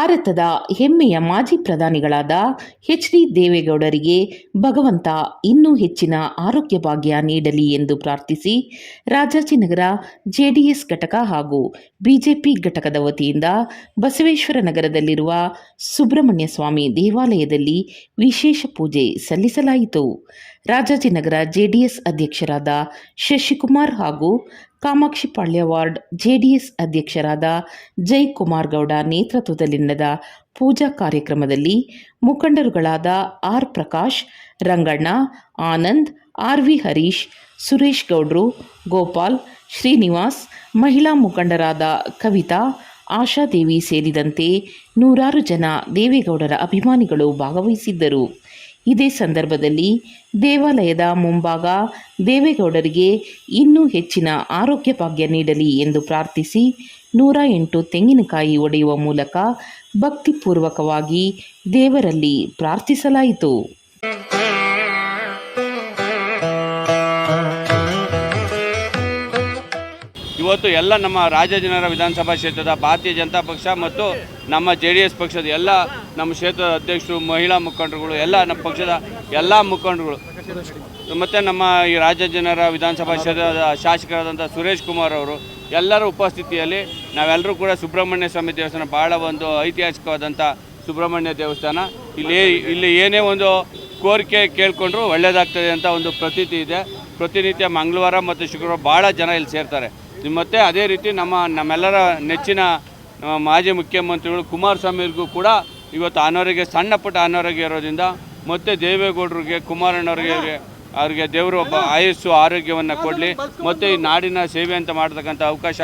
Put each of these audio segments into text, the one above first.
ಭಾರತದ ಹೆಮ್ಮೆಯ ಮಾಜಿ ಪ್ರಧಾನಿಗಳಾದ ಎಚ್ ಡಿ ದೇವೇಗೌಡರಿಗೆ ಭಗವಂತ ಇನ್ನೂ ಹೆಚ್ಚಿನ ಆರೋಗ್ಯ ಭಾಗ್ಯ ನೀಡಲಿ ಎಂದು ಪ್ರಾರ್ಥಿಸಿ ರಾಜಾಜಿನಗರ ಜೆಡಿಎಸ್ ಘಟಕ ಹಾಗೂ ಬಿಜೆಪಿ ಘಟಕದ ವತಿಯಿಂದ ಬಸವೇಶ್ವರ ನಗರದಲ್ಲಿರುವ ಸುಬ್ರಹ್ಮಣ್ಯ ಸ್ವಾಮಿ ದೇವಾಲಯದಲ್ಲಿ ವಿಶೇಷ ಪೂಜೆ ಸಲ್ಲಿಸಲಾಯಿತು. ರಾಜಾಜಿನಗರ ಜೆಡಿಎಸ್ ಅಧ್ಯಕ್ಷರಾದ ಶಶಿಕುಮಾರ್ ಹಾಗೂ ಕಾಮಾಕ್ಷಿಪಾಳ್ಯ ವಾರ್ಡ್ ಜೆಡಿಎಸ್ ಅಧ್ಯಕ್ಷರಾದ ಜೈಕುಮಾರ್ ಗೌಡ ನೇತೃತ್ವದಲ್ಲಿ ನಡೆದ ಪೂಜಾ ಕಾರ್ಯಕ್ರಮದಲ್ಲಿ ಮುಖಂಡರುಗಳಾದ R Prakash, Ranganna, Anand, R V Harish, Suresh ಗೌಡ್ರು, ಗೋಪಾಲ್, ಶ್ರೀನಿವಾಸ್, ಮಹಿಳಾ ಮುಖಂಡರಾದ ಕವಿತಾ ಆಶಾದೇವಿ ಸೇರಿದಂತೆ ನೂರಾರು ಜನ ದೇವೇಗೌಡರ ಅಭಿಮಾನಿಗಳು ಭಾಗವಹಿಸಿದ್ದರು. ಇದೇ ಸಂದರ್ಭದಲ್ಲಿ ದೇವಾಲಯದ ಮುಂಭಾಗ ದೇವೇಗೌಡರಿಗೆ ಇನ್ನೂ ಹೆಚ್ಚಿನ ಆರೋಗ್ಯ ಭಾಗ್ಯ ನೀಡಲಿ ಎಂದು ಪ್ರಾರ್ಥಿಸಿ ನೂರ ಎಂಟು ತೆಂಗಿನಕಾಯಿ ಒಡೆಯುವ ಮೂಲಕ ಭಕ್ತಿಪೂರ್ವಕವಾಗಿ ದೇವರಲ್ಲಿ ಪ್ರಾರ್ಥಿಸಲಾಯಿತು. ಇವತ್ತು ಎಲ್ಲ ನಮ್ಮ ರಾಜಾಜಿನಗರ ವಿಧಾನಸಭಾ ಕ್ಷೇತ್ರದ ಭಾರತೀಯ ಜನತಾ ಪಕ್ಷ ಮತ್ತು ನಮ್ಮ ಜೆ ಡಿ ಎಸ್ ಪಕ್ಷದ ಎಲ್ಲ ನಮ್ಮ ಕ್ಷೇತ್ರದ ಅಧ್ಯಕ್ಷರು, ಮಹಿಳಾ ಮುಖಂಡರುಗಳು, ಎಲ್ಲ ನಮ್ಮ ಪಕ್ಷದ ಎಲ್ಲ ಮುಖಂಡರುಗಳು. ಮತ್ತು ನಮ್ಮ ಈ ರಾಜಾಜಿನಗರ ವಿಧಾನಸಭಾ ಕ್ಷೇತ್ರದ ಶಾಸಕರಾದಂಥ ಸುರೇಶ್ ಕುಮಾರ್ ಅವರು, ಎಲ್ಲರ ಉಪಸ್ಥಿತಿಯಲ್ಲಿ ನಾವೆಲ್ಲರೂ ಕೂಡ ಸುಬ್ರಹ್ಮಣ್ಯ ಸ್ವಾಮಿ ದೇವಸ್ಥಾನ ಭಾಳ ಒಂದು ಐತಿಹಾಸಿಕವಾದಂಥ ಸುಬ್ರಹ್ಮಣ್ಯ ದೇವಸ್ಥಾನ. ಇಲ್ಲಿ ಇಲ್ಲಿ ಏನೇ ಒಂದು ಕೋರಿಕೆ ಕೇಳಿಕೊಂಡ್ರು ಒಳ್ಳೆಯದಾಗ್ತದೆ ಅಂತ ಒಂದು ಪ್ರತೀತಿ ಇದೆ. ಪ್ರತಿನಿತ್ಯ ಮಂಗಳವಾರ ಮತ್ತು ಶುಕ್ರವಾರ ಭಾಳ ಜನ ಇಲ್ಲಿ ಸೇರ್ತಾರೆ. ಮತ್ತು ಅದೇ ರೀತಿ ನಮ್ಮ ನಮ್ಮೆಲ್ಲರ ನೆಚ್ಚಿನ ಮಾಜಿ ಮುಖ್ಯಮಂತ್ರಿಗಳು ಕುಮಾರಸ್ವಾಮಿಗೂ ಕೂಡ ಇವತ್ತು ಅನಾರೋಗ್ಯ ಸಣ್ಣ ಪುಟ್ಟ ಅನಾರೋಗ್ಯ ಇರೋದ್ರಿಂದ ಮತ್ತು ದೇವೇಗೌಡರಿಗೆ ಕುಮಾರಣ್ಣವ್ರಿಗೆ ಅವ್ರಿಗೆ ದೇವರು ಒಬ್ಬ ಆಯಸ್ಸು ಆರೋಗ್ಯವನ್ನು ಕೊಡಲಿ. ಮತ್ತು ಈ ನಾಡಿನ ಸೇವೆ ಅಂತ ಮಾಡ್ತಕ್ಕಂಥ ಅವಕಾಶ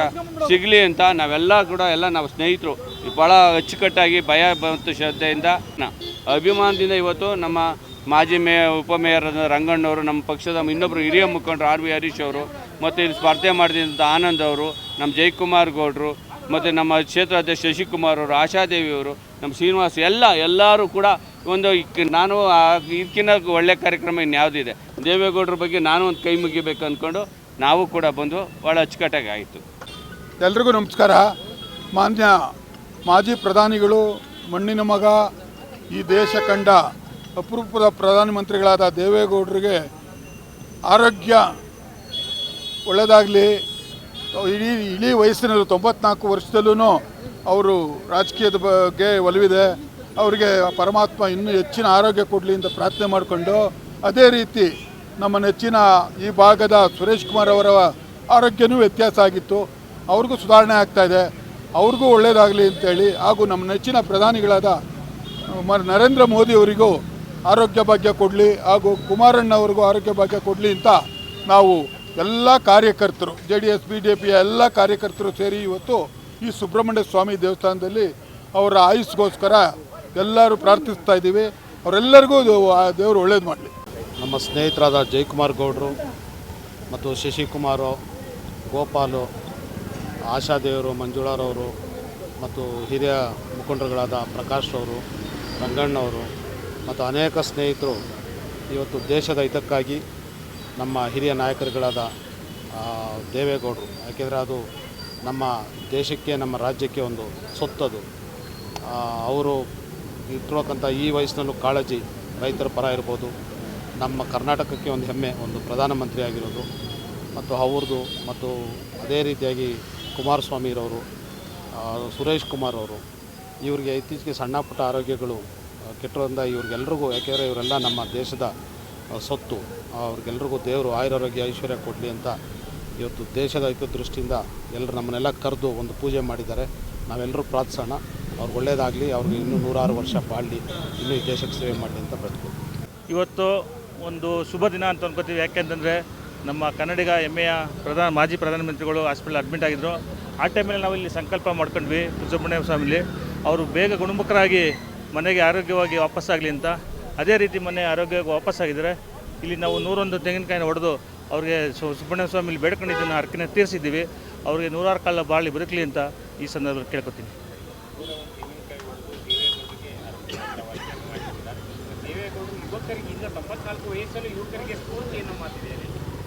ಸಿಗಲಿ ಅಂತ ನಾವೆಲ್ಲ ಕೂಡ ಎಲ್ಲ ನಾವು ಸ್ನೇಹಿತರು. ಭಾಳ ಅಚ್ಚುಕಟ್ಟಾಗಿ ಭಯ ಮತ್ತು ಶ್ರದ್ಧೆಯಿಂದ ನ- ಅಭಿಮಾನದಿಂದ ಇವತ್ತು ನಮ್ಮ ಮಾಜಿ ಮೇ ಉಪಮೇಯರ್ ರಂಗಣ್ಣವರು ನಮ್ಮ ಪಕ್ಷದ ಇನ್ನೊಬ್ಬರು ಹಿರಿಯ ಮುಖಂಡರು ಆರ್ ವಿ ಹರೀಶ್ ಅವರು ಮತ್ತು ಇಲ್ಲಿ ಸ್ಪರ್ಧೆ ಮಾಡಿದಂಥ ಆನಂದ್ ಅವರು, ನಮ್ಮ ಜಯಕುಮಾರ್ ಗೌಡ್ರು, ಮತ್ತು ನಮ್ಮ ಕ್ಷೇತ್ರ ಅಧ್ಯಕ್ಷ ಶಶಿಕುಮಾರ್ ಅವರು, ಆಶಾದೇವಿ ಅವರು, ನಮ್ಮ ಶ್ರೀನಿವಾಸ್, ಎಲ್ಲ, ಎಲ್ಲರೂ ಕೂಡ ಒಂದು ನಾನು ಇದಕ್ಕಿಂತ ಒಳ್ಳೆ ಕಾರ್ಯಕ್ರಮ ಇನ್ಯಾವುದಿದೆ ದೇವೇಗೌಡರ ಬಗ್ಗೆ ನಾನು ಒಂದು ಕೈ ಮುಗಿಬೇಕು ಅಂದ್ಕೊಂಡು ನಾವು ಕೂಡ ಬಂದು ಭಾಳ ಅಚ್ಚುಕಟ್ಟಾಗಿ ಆಯಿತು. ಎಲ್ರಿಗೂ ನಮಸ್ಕಾರ. ಮಾನ್ಯ ಮಾಜಿ ಪ್ರಧಾನಿಗಳು, ಮಣ್ಣಿನ ಮಗ, ಈ ದೇಶ ಕಂಡ ಅಪರೂಪದ ಪ್ರಧಾನಮಂತ್ರಿಗಳಾದ ದೇವೇಗೌಡರಿಗೆ ಆರೋಗ್ಯ ಒಳ್ಳೆಯದಾಗಲಿ ಇಡೀ ಇಡೀ ವಯಸ್ಸಿನಲ್ಲಿ, ತೊಂಬತ್ನಾಲ್ಕು ವರ್ಷದಲ್ಲೂ ಅವರು ರಾಜಕೀಯದ ಬಗ್ಗೆ ಒಲವಿದೆ. ಅವರಿಗೆ ಪರಮಾತ್ಮ ಇನ್ನೂ ಹೆಚ್ಚಿನ ಆರೋಗ್ಯ ಕೊಡಲಿ ಅಂತ ಪ್ರಾರ್ಥನೆ ಮಾಡಿಕೊಂಡು, ಅದೇ ರೀತಿ ನಮ್ಮ ನೆಚ್ಚಿನ ಈ ಭಾಗದ ಸುರೇಶ್ ಕುಮಾರ್ ಅವರ ಆರೋಗ್ಯನೂ ವ್ಯತ್ಯಾಸ ಆಗಿತ್ತು. ಅವ್ರಿಗೂ ಸುಧಾರಣೆ ಆಗ್ತಾ ಇದೆ. ಅವ್ರಿಗೂ ಒಳ್ಳೆಯದಾಗಲಿ ಅಂತೇಳಿ ಹಾಗೂ ನಮ್ಮ ನೆಚ್ಚಿನ ಪ್ರಧಾನಿಗಳಾದ ನರೇಂದ್ರ ಮೋದಿ ಅವರಿಗೂ ಆರೋಗ್ಯ ಭಾಗ್ಯ ಕೊಡಲಿ, ಹಾಗೂ ಕುಮಾರಣ್ಣವ್ರಿಗೂ ಆರೋಗ್ಯ ಭಾಗ್ಯ ಕೊಡಲಿ ಅಂತ ನಾವು ಎಲ್ಲ ಕಾರ್ಯಕರ್ತರು J D S B J ಪಿಯ ಎಲ್ಲ ಕಾರ್ಯಕರ್ತರು ಸೇರಿ ಇವತ್ತು ಈ ಸುಬ್ರಹ್ಮಣ್ಯ ಸ್ವಾಮಿ ದೇವಸ್ಥಾನದಲ್ಲಿ ಅವರ ಆಯುಸ್ಗೋಸ್ಕರ ಎಲ್ಲರೂ ಪ್ರಾರ್ಥಿಸ್ತಾ ಇದ್ದೀವಿ. ಅವರೆಲ್ಲರಿಗೂ ದೇವರು ಒಳ್ಳೇದು ಮಾಡಲಿ. ನಮ್ಮ ಸ್ನೇಹಿತರಾದ ಜಯಕುಮಾರ್ ಗೌಡರು ಮತ್ತು ಶಶಿಕುಮಾರು, ಗೋಪಾಲು ಆಶಾದೇವರು ಮಂಜುಳಾರವರು ಮತ್ತು ಹಿರಿಯ ಮುಖಂಡರುಗಳಾದ ಪ್ರಕಾಶ್ ಅವರು, ರಂಗಣ್ಣವರು ಮತ್ತು ಅನೇಕ ಸ್ನೇಹಿತರು ಇವತ್ತು ದೇಶದ ಹಿತಕ್ಕಾಗಿ ನಮ್ಮ ಹಿರಿಯ ನಾಯಕರುಗಳಾದ ದೇವೇಗೌಡರು. ಯಾಕೆಂದರೆ ಅದು ನಮ್ಮ ದೇಶಕ್ಕೆ, ನಮ್ಮ ರಾಜ್ಯಕ್ಕೆ ಒಂದು ಸೊತ್ತದು. ಅವರು ಇಟ್ಟಿರೋಕ್ಕಂಥ ಈ ವಯಸ್ಸಿನಲ್ಲೂ ಕಾಳಜಿ ರೈತರ ಪರ ಇರ್ಬೋದು. ನಮ್ಮ ಕರ್ನಾಟಕಕ್ಕೆ ಒಂದು ಹೆಮ್ಮೆ, ಒಂದು ಪ್ರಧಾನಮಂತ್ರಿ ಆಗಿರೋದು. ಮತ್ತು ಅವ್ರದ್ದು, ಮತ್ತು ಅದೇ ರೀತಿಯಾಗಿ ಕುಮಾರಸ್ವಾಮಿ ಇರೋರು ಸುರೇಶ್ ಕುಮಾರ್ ಅವರು. ಇವರಿಗೆ ಇತ್ತೀಚೆಗೆ ಸಣ್ಣ ಪುಟ್ಟ ಆರೋಗ್ಯಗಳು ಕೆಟ್ಟರಿಂದ ಇವ್ರಿಗೆಲ್ರಿಗೂ, ಯಾಕೆಂದರೆ ಇವರೆಲ್ಲ ನಮ್ಮ ದೇಶದ ಸೊತ್ತು ಅವ್ರಿಗೆಲ್ರಿಗೂ ದೇವರು ಆಯುರಾರೋಗ್ಯ ಐಶ್ವರ್ಯ ಕೊಡಲಿ ಅಂತ ಇವತ್ತು ದೇಶದ ಹಿತದೃಷ್ಟಿಯಿಂದ ಎಲ್ಲರೂ ನಮ್ಮನ್ನೆಲ್ಲ ಕರೆದು ಒಂದು ಪೂಜೆ ಮಾಡಿದ್ದಾರೆ. ನಾವೆಲ್ಲರೂ ಪ್ರಾರ್ಥಿಸೋಣ. ಅವ್ರಿಗೆ ಒಳ್ಳೆಯದಾಗಲಿ ಅವ್ರಿಗೆ ಇನ್ನೂ ನೂರಾರು ವರ್ಷ ಬಾಳಲಿ, ಇನ್ನೂ ಈ ದೇಶಕ್ಕೆ ಸೇವೆ ಮಾಡಲಿ ಅಂತ ಬರ್ತೀವಿ ಇವತ್ತು ಒಂದು ಶುಭ ದಿನ ಅಂತ ಅನ್ಕೋತೀವಿ. ಯಾಕೆಂತಂದರೆ ನಮ್ಮ ಕನ್ನಡಿಗ ಹೆಮ್ಮೆಯ ಪ್ರಧಾನ, ಮಾಜಿ ಪ್ರಧಾನಮಂತ್ರಿಗಳು ಹಾಸ್ಪಿಟಲ್ ಅಡ್ಮಿಟ್ ಆಗಿದ್ದರು ಆ ಟೈಮಲ್ಲಿ ನಾವು ಇಲ್ಲಿ ಸಂಕಲ್ಪ ಮಾಡ್ಕೊಂಡ್ವಿ. ಸುಬ್ರಹ್ಮಣ್ಯ ಸ್ವಾಮಿಲಿ. ಅವರು ಬೇಗ ಗುಣಮುಖರಾಗಿ ಮನೆಗೆ ಆರೋಗ್ಯವಾಗಿ ವಾಪಸ್ಸಾಗಲಿ ಅಂತ. ಅದೇ ರೀತಿ ಮೊನ್ನೆ ಆರೋಗ್ಯಕ್ಕೆ ವಾಪಸ್ಸಾಗಿದ್ದಾರೆ ಇಲ್ಲಿ ನಾವು ನೂರೊಂದು ತೆಂಗಿನಕಾಯಿನ ಹೊಡೆದು ಅವ್ರಿಗೆ ಸುಬ್ರಹ್ಮಣ್ಯ ಸ್ವಾಮಿ ಇಲ್ಲಿ ಬೇಡ್ಕೊಂಡಿದ್ದನ್ನು ಹರಕೆನ ತೀರಿಸಿದ್ದೀವಿ. ಅವರಿಗೆ ನೂರಾರು ಕಾಲ ಬಾಳಿ ಬದುಕಲಿ ಅಂತ ಈ ಸಂದರ್ಭದಲ್ಲಿ ಕೇಳ್ಕೊತೀನಿ.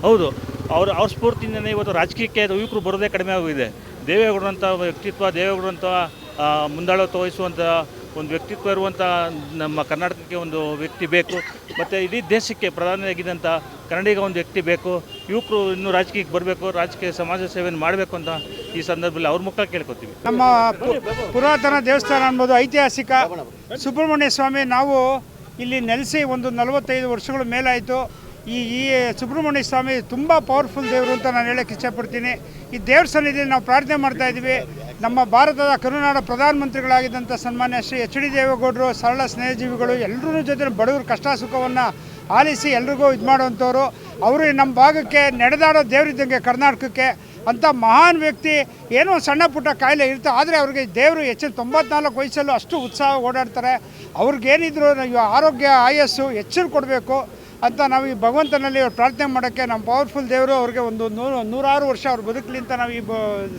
ಹೌದು, ಅವ್ರ ಅವ್ರ ಸ್ಫೂರ್ತಿಯಿಂದನೇ ಇವತ್ತು ರಾಜಕೀಯಕ್ಕೆ ಯುವಕರು ಬರೋದೇ ಕಡಿಮೆ ಆಗಿದೆ. ದೇವೇಗೌಡರಂಥ ವ್ಯಕ್ತಿತ್ವ ದೇವೇಗೌಡರಂಥ ಮುಂದಾಳತ್ವ ವಹಿಸುವಂಥ ಒಂದು ವ್ಯಕ್ತಿತ್ವ ಇರುವಂಥ ನಮ್ಮ ಕರ್ನಾಟಕಕ್ಕೆ ಒಂದು ವ್ಯಕ್ತಿ ಬೇಕು, ಮತ್ತು ಇಡೀ ದೇಶಕ್ಕೆ ಪ್ರಧಾನಿಯಾಗಿದ್ದಂಥ ಕನ್ನಡಿಗ ಒಂದು ವ್ಯಕ್ತಿ ಬೇಕು, ಯುವಕರು ಇನ್ನೂ ರಾಜಕೀಯಕ್ಕೆ ಬರಬೇಕು, ರಾಜಕೀಯ ಸಮಾಜ ಸೇವೆಯನ್ನು ಮಾಡಬೇಕು ಅಂತ ಈ ಸಂದರ್ಭದಲ್ಲಿ ಅವ್ರ ಮುಖ ಕೇಳ್ಕೊತೀವಿ. ನಮ್ಮ ಪುರಾತನ ದೇವಸ್ಥಾನ ಅನ್ಬೋದು ಐತಿಹಾಸಿಕ ಸುಬ್ರಹ್ಮಣ್ಯ ಸ್ವಾಮಿ, ನಾವು ಇಲ್ಲಿ ನೆಲೆಸಿ ಒಂದು ನಲವತ್ತೈದು ವರ್ಷಗಳ ಮೇಲಾಯಿತು. ಈ ಈ ಸುಬ್ರಹ್ಮಣ್ಯ ಸ್ವಾಮಿ ತುಂಬ ಪವರ್ಫುಲ್ ದೇವರು ಅಂತ ನಾನು ಹೇಳೋಕ್ಕೆ ಇಷ್ಟಪಡ್ತೀನಿ. ಈ ದೇವಸ್ಥಾನದಲ್ಲಿ ನಾವು ಪ್ರಾರ್ಥನೆ ಮಾಡ್ತಾ ಇದ್ದೀವಿ. ನಮ್ಮ ಭಾರತದ ಕರುನಾಡ ಪ್ರಧಾನಮಂತ್ರಿಗಳಾಗಿದ್ದಂಥ ಸನ್ಮಾನ್ಯ ಶ್ರೀ ಎಚ್ ಡಿ ದೇವೇಗೌಡರು, ಸರಳ ಸ್ನೇಹಜೀವಿಗಳು ಎಲ್ಲರೂ ಜೊತೆ ಬಡವರು ಕಷ್ಟ ಸುಖವನ್ನು ಆಲಿಸಿ ಎಲ್ರಿಗೂ ಇದು ಮಾಡುವಂಥವ್ರು. ಅವರು ನಮ್ಮ ಭಾಗಕ್ಕೆ ನಡೆದಾಡೋ ದೇವರಿದ್ದಂಗೆ ಕರ್ನಾಟಕಕ್ಕೆ. ಅಂಥ ಮಹಾನ್ ವ್ಯಕ್ತಿ ಏನೋ ಸಣ್ಣ ಪುಟ್ಟ ಕಾಯಿಲೆ ಇರುತ್ತೆ. ಆದರೆ ಅವ್ರಿಗೆ ದೇವರು ಹೆಚ್ಚಿನ ತೊಂಬತ್ನಾಲ್ಕು ವಯಸ್ಸಲ್ಲೂ ಅಷ್ಟು ಉತ್ಸಾಹ ಓಡಾಡ್ತಾರೆ. ಅವ್ರಿಗೇನಿದ್ರು ಆರೋಗ್ಯ, ಆಯಸ್ಸು ಹೆಚ್ಚಿನ ಕೊಡಬೇಕು. ಅಂತ ನಾವು ಈ ಭಗವಂತನಲ್ಲಿ ಪ್ರಾರ್ಥನೆ ಮಾಡೋಕ್ಕೆ ನಮ್ಮ ಪವರ್ಫುಲ್ ದೇವರು ಅವ್ರಿಗೆ ಒಂದು ನೂರು, ನೂರಾರು ವರ್ಷ ಅವ್ರು ಬದುಕಲಿ ಅಂತ ನಾವು ಈ ಬ,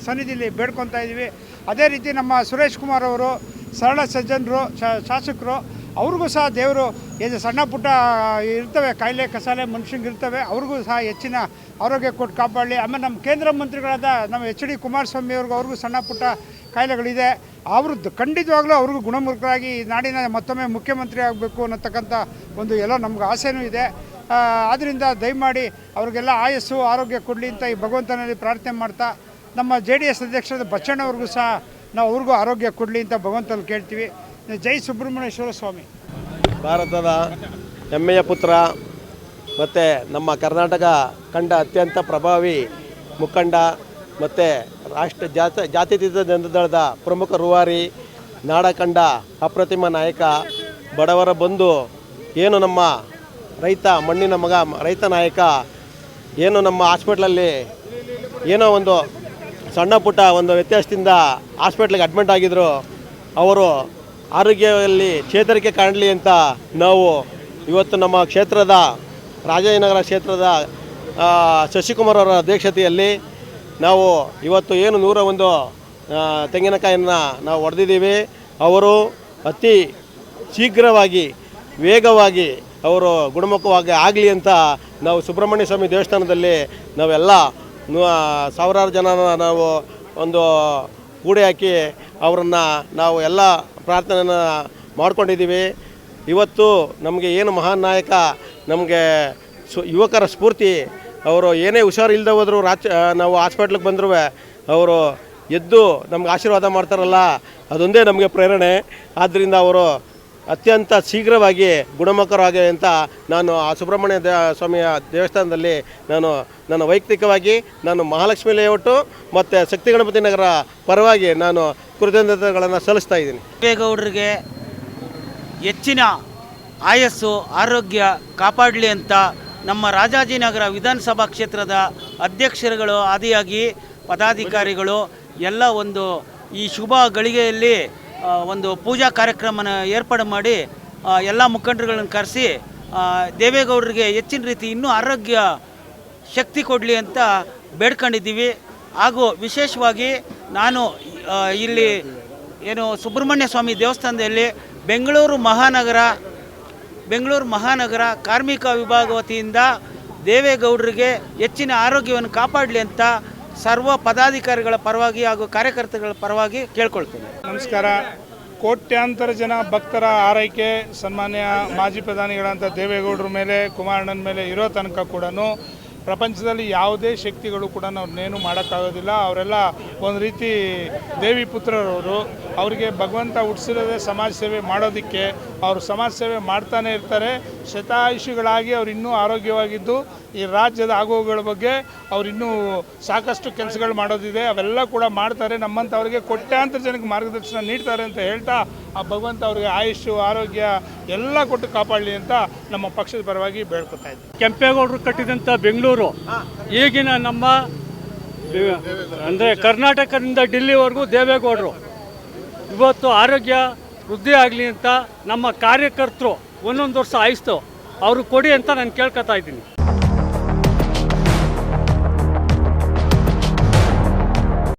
ಸನ್ನಿಧಿಲಿ ಬೇಡ್ಕೊತಾ ಇದ್ದೀವಿ. ಅದೇ ರೀತಿ ನಮ್ಮ ಸುರೇಶ್ ಕುಮಾರ್ ಅವರು, ಸರಳ ಸಜ್ಜನರು ಶಾಸಕರು, ಅವ್ರಿಗೂ ಸಹ ದೇವರು ಏನು ಸಣ್ಣ ಪುಟ್ಟ ಇರ್ತವೆ, ಕಾಯಿಲೆ, ಕಸಾಲೆ, ಮನುಷ್ಯಂಗೆ ಇರ್ತವೆ, ಅವ್ರಿಗೂ ಸಹ ಹೆಚ್ಚಿನ ಆರೋಗ್ಯ ಕೊಟ್ಟು ಕಾಪಾಡಲಿ. ಆಮೇಲೆ ನಮ್ಮ ಕೇಂದ್ರ ಮಂತ್ರಿಗಳಾದ ನಮ್ಮ ಎಚ್ ಡಿ ಕುಮಾರಸ್ವಾಮಿ ಅವ್ರಿಗೂ ಅವ್ರಿಗೂ ಸಣ್ಣ ಪುಟ್ಟ ಕಾಯಿಲೆಗಳಿದೆ. ಅವ್ರದ್ದು ಖಂಡಿತವಾಗ್ಲೂ ಅವ್ರಿಗೂ ಗುಣಮುಖರಾಗಿ ಈ ನಾಡಿನ ಮತ್ತೊಮ್ಮೆ ಮುಖ್ಯಮಂತ್ರಿ ಆಗಬೇಕು ಅನ್ನತಕ್ಕಂಥ ಒಂದು ಎಲ್ಲ ನಮ್ಗೆ ಆಸೆನೂ ಇದೆ. ಆದ್ದರಿಂದ ದಯಮಾಡಿ ಅವ್ರಿಗೆಲ್ಲ ಆಯಸ್ಸು, ಆರೋಗ್ಯ ಕೊಡಲಿ ಅಂತ ಈ ಭಗವಂತನಲ್ಲಿ ಪ್ರಾರ್ಥನೆ ಮಾಡ್ತಾ ನಮ್ಮ ಜೆ ಡಿ ಎಸ್ ಅಧ್ಯಕ್ಷರಾದ ಬಚ್ಚಣ್ಣವ್ರಿಗೂ ಸಹ ನಾವು ಅವ್ರಿಗೂ ಆರೋಗ್ಯ ಕೊಡಲಿ ಅಂತ ಭಗವಂತನಲ್ಲಿ ಕೇಳ್ತೀವಿ. ಜೈ ಸುಬ್ರಹ್ಮಣ್ಯೇಶ್ವರ ಸ್ವಾಮಿ. ಭಾರತದ ಹೆಮ್ಮೆಯ ಪುತ್ರ ಮತ್ತು ನಮ್ಮ ಕರ್ನಾಟಕ ಕಂಡ ಅತ್ಯಂತ ಪ್ರಭಾವಿ ಮುಖಂಡ ಮತ್ತು ರಾಷ್ಟ್ರ ಜಾತ ಜಾತ್ಯತೀತ ಜನತಾದಳದ ಪ್ರಮುಖ ರೂವಾರಿ ನಾಡಕಂಡ ಅಪ್ರತಿಮ ನಾಯಕ ಬಡವರ ಬಂಧು, ಏನು ನಮ್ಮ ರೈತ ಮಣ್ಣಿನ ಮಗ, ರೈತ ನಾಯಕ, ಏನು ನಮ್ಮ ಹಾಸ್ಪಿಟ್ಲಲ್ಲಿ ಏನೋ ಒಂದು ಸಣ್ಣ ಪುಟ್ಟ ಒಂದು ವ್ಯತ್ಯಾಸದಿಂದ ಹಾಸ್ಪಿಟ್ಲಿಗೆ ಅಡ್ಮಿಟ್ ಆಗಿದ್ದರು ಅವರು ಆರೋಗ್ಯದಲ್ಲಿ ಚೇತರಿಕೆ ಕಾಣಲಿ ಅಂತ ನಾವು ಇವತ್ತು ನಮ್ಮ ಕ್ಷೇತ್ರದ ರಾಜಾಜಿನಗರ ಕ್ಷೇತ್ರದ ಶಶಿಕುಮಾರ್ ಅವರ ಅಧ್ಯಕ್ಷತೆಯಲ್ಲಿ ನಾವು ಇವತ್ತು ಏನು ನೂರ ಒಂದು ಆ, ತೆಂಗಿನಕಾಯಿಯನ್ನು ನಾವು ಹೊಡೆದಿದ್ದೀವಿ ಅವರು ಅತಿ ಶೀಘ್ರವಾಗಿ ವೇಗವಾಗಿ ಅವರು ಗುಣಮುಖವಾಗಿ ಆಗಲಿ ಅಂತ ನಾವು ಸುಬ್ರಹ್ಮಣ್ಯ ಸ್ವಾಮಿ ದೇವಸ್ಥಾನದಲ್ಲಿ ನಾವೆಲ್ಲ ಸಾವಿರಾರು ಜನ ನಾವು ಒಂದು ಕೂಡಿ ಹಾಕಿ ಅವರನ್ನು ನಾವು ಎಲ್ಲ ಪ್ರಾರ್ಥನೆಯನ್ನು ಮಾಡಿಕೊಂಡಿದ್ದೀವಿ. ಇವತ್ತು ನಮಗೆ ಏನು ಮಹಾನ್ ನಾಯಕ ನಮಗೆ ಸು ಯುವಕರ ಸ್ಫೂರ್ತಿ ಅವರು ಏನೇ ಹುಷಾರು ಇಲ್ಲದೆ ಹೋದರೂ ರಾಚ ನಾವು ಹಾಸ್ಪಿಟ್ಲಿಗೆ ಬಂದರೂ ಅವರು ಎದ್ದು ನಮ್ಗೆ ಆಶೀರ್ವಾದ ಮಾಡ್ತಾರಲ್ಲ, ಅದೊಂದೇ ನಮಗೆ ಪ್ರೇರಣೆ. ಆದ್ದರಿಂದ ಅವರು ಅತ್ಯಂತ ಶೀಘ್ರವಾಗಿ ಗುಣಮುಖರಾಗಿ ಅಂತ ನಾನು ಆ ಸುಬ್ರಹ್ಮಣ್ಯ ದೇ, ಸ್ವಾಮಿಯ ದೇವಸ್ಥಾನದಲ್ಲಿ ನಾನು ನನ್ನ ವೈಯಕ್ತಿಕವಾಗಿ ನಾನು ಮಹಾಲಕ್ಷ್ಮಿ ಲೇಔಟು ಮತ್ತು ಶಕ್ತಿ ಗಣಪತಿ ನಗರ ಪರವಾಗಿ ನಾನು ಕೃತಜ್ಞತೆಗಳನ್ನು ಸಲ್ಲಿಸ್ತಾ ಇದ್ದೀನಿ. ದೇವೇಗೌಡರಿಗೆ ಹೆಚ್ಚಿನ ಆಯಸ್ಸು, ಆರೋಗ್ಯ ಕಾಪಾಡಲಿ ಅಂತ ನಮ್ಮ ರಾಜಾಜಿನಗರ ವಿಧಾನಸಭಾ ಕ್ಷೇತ್ರದ ಅಧ್ಯಕ್ಷರುಗಳು, ಆದಿಯಾಗಿ ಪದಾಧಿಕಾರಿಗಳು ಎಲ್ಲ ಒಂದು ಈ ಶುಭ ಗಳಿಗೆಯಲ್ಲಿ ಒಂದು ಪೂಜಾ ಕಾರ್ಯಕ್ರಮನ ಏರ್ಪಾಡು ಮಾಡಿ ಎಲ್ಲ ಮುಖಂಡರುಗಳನ್ನು ಕರೆಸಿ ದೇವೇಗೌಡರಿಗೆ ಹೆಚ್ಚಿನ ರೀತಿ ಇನ್ನೂ ಆರೋಗ್ಯ ಶಕ್ತಿ ಕೊಡಲಿ ಅಂತ ಬೇಡ್ಕೊಂಡಿದ್ದೀವಿ. ಹಾಗೂ ವಿಶೇಷವಾಗಿ ನಾನು ಇಲ್ಲಿ ಏನು ಸುಬ್ರಹ್ಮಣ್ಯ ಸ್ವಾಮಿ ದೇವಸ್ಥಾನದಲ್ಲಿ ಬೆಂಗಳೂರು ಮಹಾನಗರ ಬೆಂಗಳೂರು ಮಹಾನಗರ ಕಾರ್ಮಿಕ ವಿಭಾಗ ವತಿಯಿಂದ ದೇವೇಗೌಡರಿಗೆ ಹೆಚ್ಚಿನ ಆರೋಗ್ಯವನ್ನು ಕಾಪಾಡಲಿ ಅಂತ ಸರ್ವ ಪದಾಧಿಕಾರಿಗಳ ಪರವಾಗಿ ಹಾಗೂ ಕಾರ್ಯಕರ್ತಗಳ ಪರವಾಗಿ ಕೇಳ್ಕೊಳ್ತೇನೆ. ನಮಸ್ಕಾರ. ಕೋಟ್ಯಾಂತರ ಜನ ಭಕ್ತರ ಆರೈಕೆ ಸನ್ಮಾನ್ಯ ಮಾಜಿ ಪ್ರಧಾನಿಗಳಂತ ದೇವೇಗೌಡರ ಮೇಲೆ, ಕುಮಾರಣ್ಣನ ಮೇಲೆ ಇರೋ ತನಕ ಕೂಡ ಪ್ರಪಂಚದಲ್ಲಿ ಯಾವುದೇ ಶಕ್ತಿಗಳು ಕೂಡ ನಾವು ಮಾಡೋಕ್ಕಾಗೋದಿಲ್ಲ. ಅವರೆಲ್ಲ ಒಂದು ರೀತಿ ದೇವಿ ಪುತ್ರರವರು. ಅವರಿಗೆ ಭಗವಂತ ಹುಟ್ಟಿಸಿರೋದೇ ಸಮಾಜ ಸೇವೆ ಮಾಡೋದಕ್ಕೆ. ಅವರು ಸಮಾಜ ಸೇವೆ ಮಾಡ್ತಾನೆ ಇರ್ತಾರೆ. ಶತಾಯುಷಿಗಳಾಗಿ ಅವರು ಇನ್ನೂ ಆರೋಗ್ಯವಾಗಿದ್ದು ಈ ರಾಜ್ಯದ ಆಗುವುಗಳ ಬಗ್ಗೆ ಅವ್ರು ಇನ್ನೂ ಸಾಕಷ್ಟು ಕೆಲಸಗಳು ಮಾಡೋದಿದೆ. ಅವೆಲ್ಲ ಕೂಡ ಮಾಡ್ತಾರೆ. ನಮ್ಮಂಥವ್ರಿಗೆ ಕೋಟ್ಯಾಂತರ ಜನಕ್ಕೆ ಮಾರ್ಗದರ್ಶನ ನೀಡ್ತಾರೆ ಅಂತ ಹೇಳ್ತಾ ಆ ಭಗವಂತ ಅವ್ರಿಗೆ ಆಯುಷು ಆರೋಗ್ಯ ಎಲ್ಲ ಕೊಟ್ಟು ಕಾಪಾಡಲಿ ಅಂತ ನಮ್ಮ ಪಕ್ಷದ ಪರವಾಗಿ ಬೇಡ್ಕೊತಾ ಇದ್ದೀವಿ ಕೆಂಪೇಗೌಡರು ಕಟ್ಟಿದಂಥ ಬೆಂಗಳೂರು ಈಗಿನ ನಮ್ಮ ಅಂದರೆ ಕರ್ನಾಟಕದಿಂದ ಡೆಲ್ಲಿವರೆಗೂ ದೇವೇಗೌಡರು. ಇವತ್ತು ಆರೋಗ್ಯ ವೃದ್ಧಿ ಆಗಲಿ ಅಂತ ನಮ್ಮ ಕಾರ್ಯಕರ್ತರು ಒಂದೊಂದು ವರ್ಷ ಆಯಿಸ್ತು. ಅವರು ಕೊಡಿ ಅಂತ ನಾನು ಕೇಳ್ಕೊತಾ ಇದ್ದೀನಿ.